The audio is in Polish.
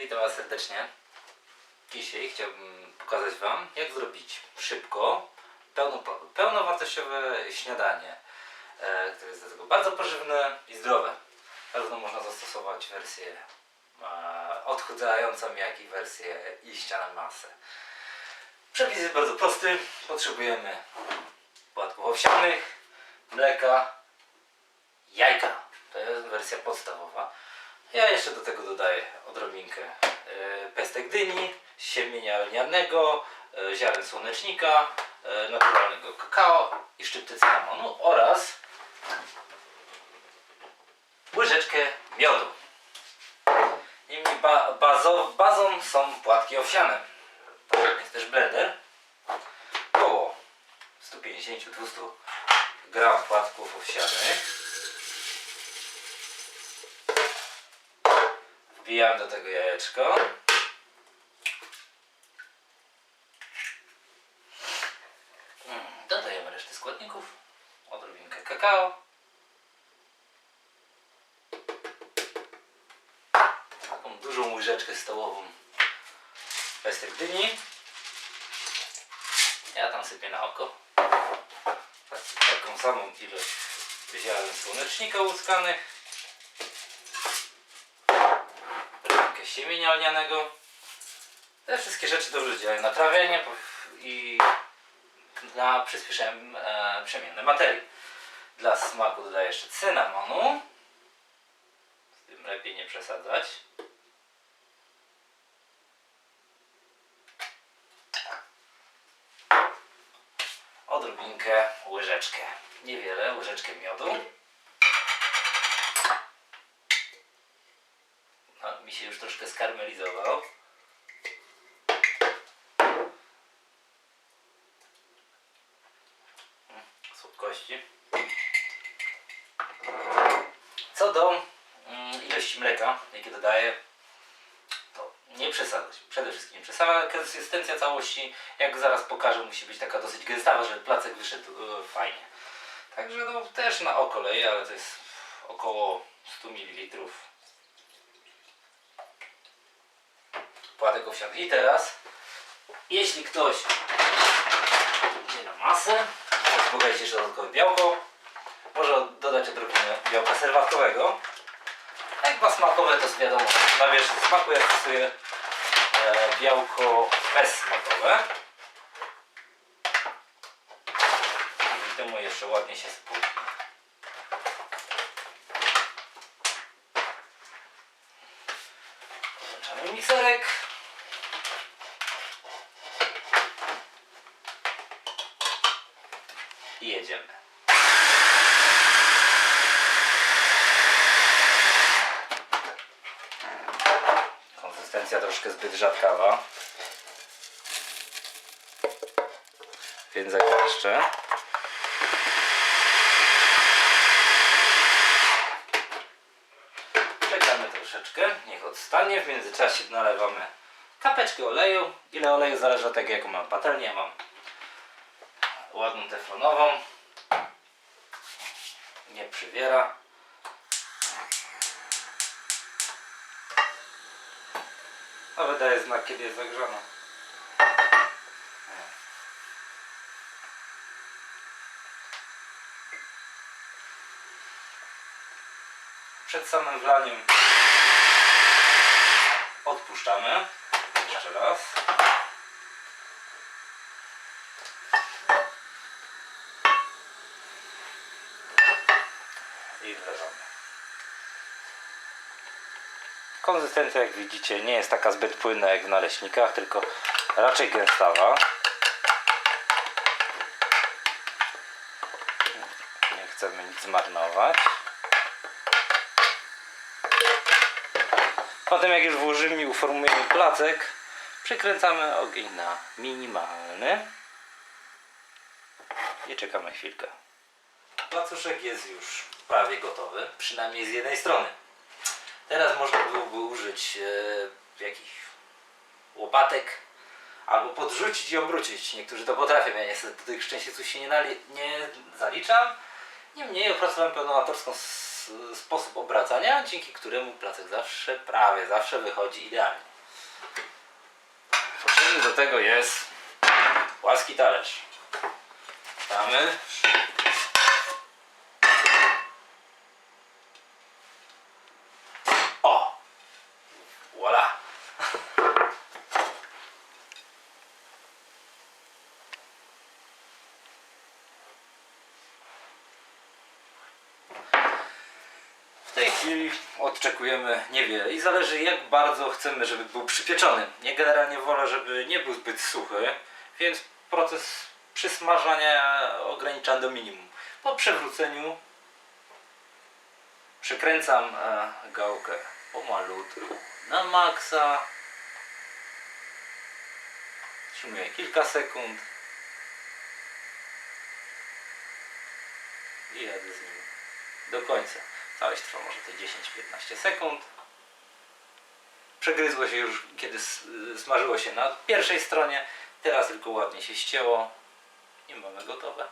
Witam Was serdecznie. Dzisiaj chciałbym pokazać Wam, jak zrobić szybko pełno, pełnowartościowe śniadanie, e, które jest do tego bardzo pożywne i zdrowe. Zarówno można zastosować wersję e, odchudzającą, jak i wersję iścia na masę. Przepis jest bardzo prosty. Potrzebujemy płatków owsianych, mleka, jajka. To jest wersja podstawowa. Ja jeszcze do tego dodaję odrobinkę e, pestek dyni, siemienia lnianego, e, ziaren słonecznika, e, naturalnego kakao i szczypty cynamonu oraz łyżeczkę miodu. Nimi ba bazo bazą są płatki owsiane. Jest też blender. Około 150-200 gram płatków owsianych. Wbijam do tego jajeczko. Mm, Dodajemy resztę składników. Odrobinkę kakao. Taką dużą łyżeczkę stołową pestek dyni. Ja tam sypię na oko. Tak- Taką samą ilość ziaren słonecznika łuskanych. Siemienia lnianego. Te wszystkie rzeczy dobrze działają na trawienie i na przyspieszenie e, przemiany materii. Dla smaku dodaję jeszcze cynamonu. Z tym lepiej nie przesadzać. Odrobinkę, łyżeczkę. Niewiele, łyżeczkę miodu. No, mi się już troszkę skarmelizował. Mm, Słodkości. Co do mm, ilości mleka, jakie dodaję, to nie przesadzać. Przede wszystkim nie przesadzać. Konsystencja całości, jak zaraz pokażę, musi być taka dosyć gęstawa, żeby placek wyszedł e, fajnie. Także no, też na oko ale to jest około 100 ml płatek owsiany. I teraz, jeśli ktoś idzie na masę, chce wzbogacić jeszcze dodatkowe białko, może dodać odrobinę białka serwatkowego. Jak ma smakowe, to wiadomo, na wierzchu smaku ja stosuję e, białko bezsmakowe. I temu jeszcze ładnie się spójrzy. Włączamy mikserek. Jedziemy. Konsystencja troszkę zbyt rzadkawa. Więc zagęszczę. Czekamy troszeczkę, niech odstanie. W międzyczasie nalewamy kapeczkę oleju. Ile oleju zależy od tego, jaką mam patelnię. Ja mam ładną teflonową. Nie przywiera. A wydaje znak, kiedy jest zagrzana. Przed samym wlaniem odpuszczamy. Jeszcze raz. I. Konsystencja, jak widzicie, nie jest taka zbyt płynna jak w naleśnikach, tylko raczej gęstawa. Nie chcemy nic zmarnować. Potem jak już włożymy i uformujemy placek, przykręcamy ogień na minimalny i czekamy chwilkę. Placuszek jest już prawie gotowy, przynajmniej z jednej strony. Teraz można byłoby użyć e, jakichś łopatek albo podrzucić i obrócić. Niektórzy to potrafią, ja niestety do tych szczęśliwców się nie, nie zaliczam. Niemniej opracowałem pełnoautorską sposób obracania, dzięki któremu placek zawsze, prawie zawsze wychodzi idealnie. Potrzebny do tego jest płaski talerz. Damy. W tej chwili odczekujemy niewiele i zależy jak bardzo chcemy, żeby był przypieczony. Ja generalnie wolę, żeby nie był zbyt suchy, więc proces przysmażania ograniczam do minimum. Po przewróceniu przykręcam e, gałkę pomalutku na maksa. Trzymuję kilka sekund i jadę z nim do końca. Całość trwa może te 10-15 sekund. Przegryzło się już, kiedy smażyło się na pierwszej stronie. Teraz tylko ładnie się ścięło i mamy gotowe.